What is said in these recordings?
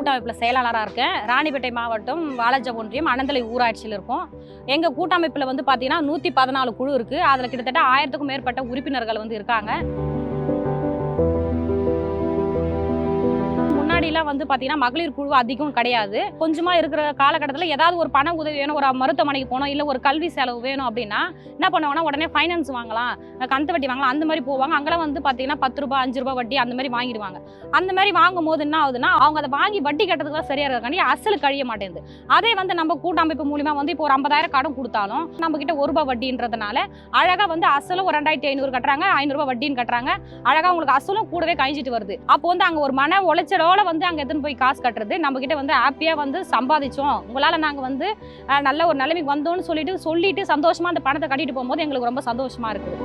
கூட்டமைப்பில் செயலாளராக இருக்கேன். ராணிப்பேட்டை மாவட்டம் வாலஜ ஒன்றியம் அனந்தலை ஊராட்சியில் இருக்கோம். எங்கள் கூட்டமைப்பில் வந்து பார்த்தீங்கன்னா நூற்றி பதினாலு குழு இருக்குது அதில் கிட்டத்தட்ட ஆயிரத்துக்கும் மேற்பட்ட உறுப்பினர்கள் வந்து இருக்காங்க. முன்னாடிலாம் வந்து பார்த்தீங்கன்னா மகளிர் குழு அதிகம் கிடையாது. கொஞ்சமாக இருக்கிற காலகட்டத்தில் ஏதாவது ஒரு பண உதவி வேணும் ஒரு மருத்துவமனைக்கு போகணும் இல்லை ஒரு கல்வி செலவு வேணும் அப்படின்னா என்ன பண்ணுவாங்கன்னா உடனே ஃபைனான்ஸ் வாங்கலாம் கந்து வட்டி வாங்கலாம் அந்த மாதிரி போவாங்க. அங்கெல்லாம் வந்து பார்த்தீங்கன்னா பத்து ரூபாய் அஞ்சு ரூபாய் வட்டி அந்த மாதிரி வாங்கிடுவாங்க. அந்த மாதிரி வாங்கும் போது என்ன ஆகுதுன்னா அவங்க அதை வாங்கி வட்டி கட்டுறதுக்கு தான் சரியா இருக்காண்டி அசல் கழிய மாட்டேங்குது. அதே வந்து நம்ம கூட்டமைப்பு மூலிமா வந்து இப்போ ஒரு ஐம்பதாயிரம் கடன் கொடுத்தாலும் நம்ம கிட்ட ஒரு ரூபாய் வட்டின்றதுனால அழகா வந்து அசலும் ஒரு ரெண்டாயிரத்தி ஐநூறு கட்டுறாங்க ஐநூறுபா வட்டின்னு கட்டுறாங்க. அழகா உங்களுக்கு அசலும் கூடவே கழிஞ்சிட்டு வருது. அப்போ வந்து அங்கே ஒரு மன உளைச்சலோட வந்து அங்கே எடுத்துன்னு போய் காசு கட்டுறது நம்மக்கிட்ட வந்து ஹாப்பியாக வந்து சம்பாதிச்சோம். உங்களால் நாங்கள் வந்து நல்ல ஒரு நிலைமைக்கு வந்தோம்னு சொல்லிட்டு சொல்லிட்டு சந்தோஷமாக அந்த பணத்தை கட்டிட்டு போகும்போது எங்களுக்கு ரொம்ப சந்தோஷமாக இருக்குது.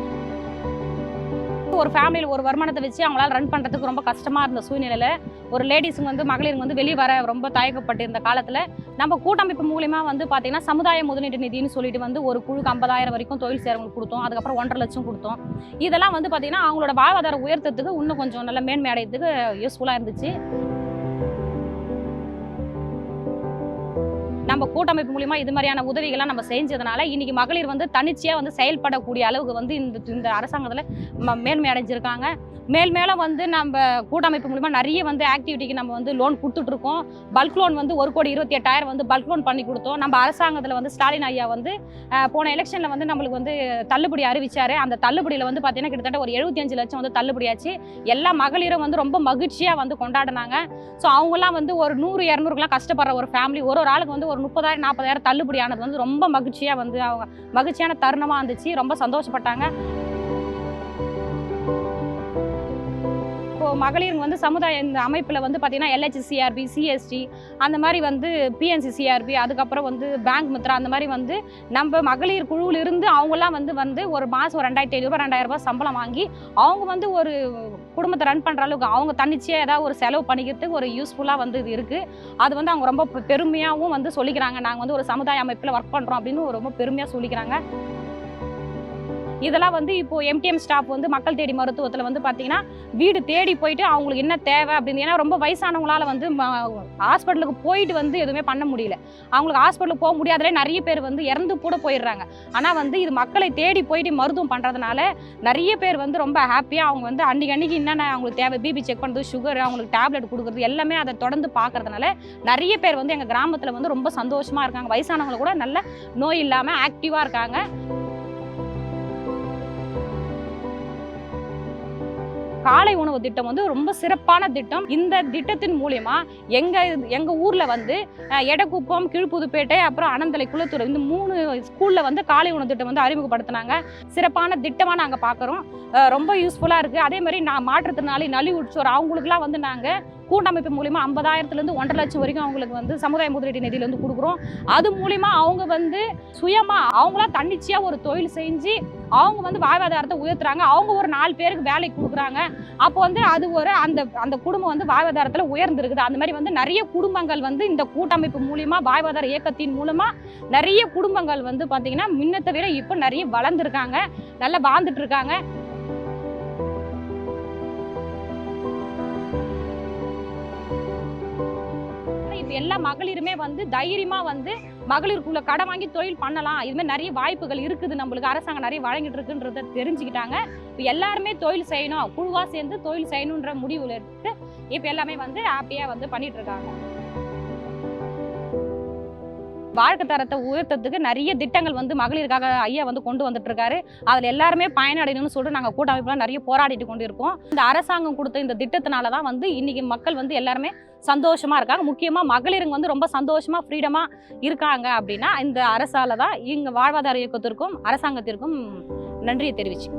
ஒரு ஃபேமிலியில் ஒரு வருமானத்தை வச்சு அவங்களால ரன் பண்ணுறதுக்கு ரொம்ப கஷ்டமாக இருந்த சூழ்நிலையில் ஒரு லேடிஸுங்க வந்து மகளிருங்க வந்து வெளியே வர ரொம்ப தயக்கப்பட்டு இருந்த காலத்தில் நம்ம கூட்டமைப்பு மூலிமா வந்து பார்த்தீங்கன்னா சமுதாய முதலீட்டு நிதின்னு சொல்லிட்டு வந்து ஒரு குழுக்கு ஐம்பதாயிரம் வரைக்கும் தொழில் சேரவங்களுக்கு கொடுத்தோம். அதுக்கப்புறம் ஒன்றரை லட்சம் கொடுத்தோம். இதெல்லாம் வந்து பார்த்தீங்கன்னா அவங்களோட வாழ்வாதாரம் உயர்த்தத்துக்கு இன்னும் கொஞ்சம் நல்ல மேன்மை அடையத்துக்கு யூஸ்ஃபுல்லாக இருந்துச்சு. நம்ம கூட்டமைப்பு மூலியமா இது மாதிரியான உதவிகள்லாம் நம்ம செஞ்சதுனால இன்னைக்கு மகளிர் வந்து தனிச்சையாக வந்து செயல்படக்கூடிய அளவுக்கு வந்து இந்த இந்த அரசாங்கத்தில் ம- மேன்மை அடைஞ்சிருக்காங்க. மேல் மேலும் வந்து நம்ம கூட்டமைப்பு மூலிமா நிறைய வந்து ஆக்டிவிட்டிக்கு நம்ம வந்து லோன் கொடுத்துட்ருக்கோம். பல்க் லோன் வந்து ஒரு கோடி இருபத்தி எட்டாயிரம் வந்து பல்க் லோன் பண்ணி கொடுத்தோம். நம்ம அரசாங்கத்தில் வந்து ஸ்டாலின் ஐயா வந்து போன எலெக்ஷனில் வந்து நம்மளுக்கு வந்து தள்ளுபடி அறிவிச்சார். அந்த தள்ளுபடியில் வந்து பார்த்தீங்கன்னா கிட்டத்தட்ட ஒரு 75 லட்சம் வந்து தள்ளுபடியாச்சு. எல்லா மகளிரும் வந்து ரொம்ப மகிழ்ச்சியாக வந்து கொண்டாடினாங்க. ஸோ அவங்கெல்லாம் வந்து ஒரு நூறு இரநூறுக்குலாம் கஷ்டப்படுற ஒரு ஃபேமிலி ஒரு ஒரு ஆளுக்கு வந்து ஒரு முப்பதாயிரம் நாற்பதாயிரம் தள்ளுபடி ஆனது வந்து ரொம்ப மகிழ்ச்சியாக வந்து அவங்க மகிழ்ச்சியான தருணமாக இருந்துச்சு. ரொம்ப சந்தோஷப்பட்டாங்க. இப்போது மகளிர் வந்து சமுதாய இந்த அமைப்பில் வந்து பார்த்திங்கன்னா எல்ஹெச் சிஆர்பி சிஎஸ்டி அந்த மாதிரி வந்து பிஎன்சி சிஆர்பி அதுக்கப்புறம் வந்து பேங்க் மித்ரா அந்த மாதிரி வந்து நம்ம மகளிர் குழுவில் இருந்து அவங்களாம் வந்து வந்து ஒரு மாதம் ஒரு ரெண்டாயிரத்தி ஐநூறுரூவா ரெண்டாயிரம் சம்பளம் வாங்கி அவங்க வந்து ஒரு குடும்பத்தை ரன் பண்ணுற அளவுக்கு அவங்க தன்னிச்சையாக ஏதாவது ஒரு செலவு பண்ணிக்கிறதுக்கு ஒரு யூஸ்ஃபுல்லாக வந்து இது இருக்குது அது வந்து அவங்க ரொம்ப பெருமையாகவும் வந்து சொல்லிக்கிறாங்க. நாங்கள் வந்து ஒரு சமுதாய அமைப்பில் ஒர்க் பண்ணுறோம் அப்படின்னு ரொம்ப பெருமையாக சொல்லிக்கிறாங்க. இதெல்லாம் வந்து இப்போ எம்டிஎம் ஸ்டாஃப் வந்து மக்கள் தேடி மருத்துவத்தில் வந்து பார்த்தீங்கன்னா வீடு தேடி போயிட்டு அவங்களுக்கு என்ன தேவை அப்படின்னு ஏன்னா ரொம்ப வயசானவங்களால வந்து ஹாஸ்பிட்டலுக்கு போயிட்டு வந்து எதுவுமே பண்ண முடியல. அவங்களுக்கு ஹாஸ்பிட்டலுக்கு போக முடியாதலே நிறைய பேர் வந்து இறந்து கூட போயிடுறாங்க. ஆனால் வந்து இது மக்களை தேடி போயிட்டு மருத்துவம் பண்ணுறதுனால நிறைய பேர் வந்து ரொம்ப ஹாப்பியாக அவங்க வந்து அன்றைக்கி அன்றைக்கி என்னென்ன அவங்களுக்கு தேவை பிபி செக் பண்ணுறது சுகர் அவங்களுக்கு டேப்லெட் கொடுக்குறது எல்லாமே அதை தொடர்ந்து பார்க்கறதுனால நிறைய பேர் வந்து எங்கள் கிராமத்தில் வந்து ரொம்ப சந்தோஷமாக இருக்காங்க. வயசானவங்க கூட நல்ல நோய் இல்லாமல் ஆக்டிவாக இருக்காங்க. காலை உணவு திட்டம் வந்து ரொம்ப சிறப்பான திட்டம். இந்த திட்டத்தின் மூலியமா எங்க எங்க ஊர்ல வந்து எடக்குப்பம் கீழ்ப்புதுப்பேட்டை அப்புறம் அனந்தலை குளத்தூர் இந்த மூணு ஸ்கூல்ல வந்து காலை உணவு திட்டம் வந்து அறிமுகப்படுத்தினாங்க. சிறப்பான திட்டமா நாங்க பாக்குறோம். ரொம்ப யூஸ்ஃபுல்லா இருக்கு. அதே மாதிரி நான் மாற்றுத்திறனாளி நலி உட்சோர் அவங்களுக்குலாம் வந்து நாங்கள் கூட்டமைப்பு மூலிமா ஐம்பதாயிரத்துலேருந்து ஒன்றரை லட்சம் வரைக்கும் அவங்களுக்கு வந்து சமுதாய முதலீட்டு நிதியிலேருந்து கொடுக்குறோம். அது மூலிமா அவங்க வந்து சுயமாக அவங்களா தன்னிச்சையாக ஒரு தொழில் செஞ்சு அவங்க வந்து வாழ்வாதாரத்தை உயர்த்துறாங்க. அவங்க ஒரு நாலு பேருக்கு வேலைக்கு கொடுக்குறாங்க. அப்போ வந்து அது ஒரு அந்த அந்த குடும்பம் வந்து வாழ்வாதாரத்தில் உயர்ந்திருக்குது. அந்த மாதிரி வந்து நிறைய குடும்பங்கள் வந்து இந்த கூட்டமைப்பு மூலிமா வாழ்வாதார இயக்கத்தின் மூலமாக நிறைய குடும்பங்கள் வந்து பார்த்தீங்கன்னா முன்னத்தை விட இப்போ நிறைய வளர்ந்துருக்காங்க. நல்லா வாழ்ந்துட்டு இருக்காங்க. எல்லா மகளிருமே வந்து தைரியமாக வந்து மகளிருக்குள்ள கடை வாங்கி தொழில் பண்ணலாம். இதுமாதிரி நிறைய வாய்ப்புகள் இருக்குது. நம்மளுக்கு அரசாங்கம் நிறைய வழங்கிட்டு இருக்குன்றத தெரிஞ்சுக்கிட்டாங்க. இப்போ எல்லாருமே தொழில் செய்யணும். குழுவாக சேர்ந்து தொழில் செய்யணுன்ற முடிவில் எடுத்து இப்போ எல்லாமே வந்து ஹாப்பியாக வந்து பண்ணிட்டு இருக்காங்க. வாழ்க்கை தரத்தை உயர்த்தத்துக்கு நிறைய திட்டங்கள் வந்து மகளிருக்காக ஐயா வந்து கொண்டு வந்துட்டு இருக்காரு எல்லாருமே பயனடையணும்னு சொல்லிட்டு நாங்கள் கூட்டமைப்புலாம் நிறைய போராடிட்டு கொண்டு இருக்கோம் இந்த அரசாங்கம் கொடுத்த இந்த திட்டத்தினால தான் வந்து இன்னைக்கு மக்கள் வந்து எல்லாருமே சந்தோஷமாக இருக்காங்க. முக்கியமாக மகளிருங்க வந்து ரொம்ப சந்தோஷமாக ஃப்ரீடமாக இருக்காங்க அப்படின்னா இந்த அரசால தான் இங்கே வாழ்வாதார இயக்கத்திற்கும் அரசாங்கத்திற்கும் நன்றியை தெரிவிச்சு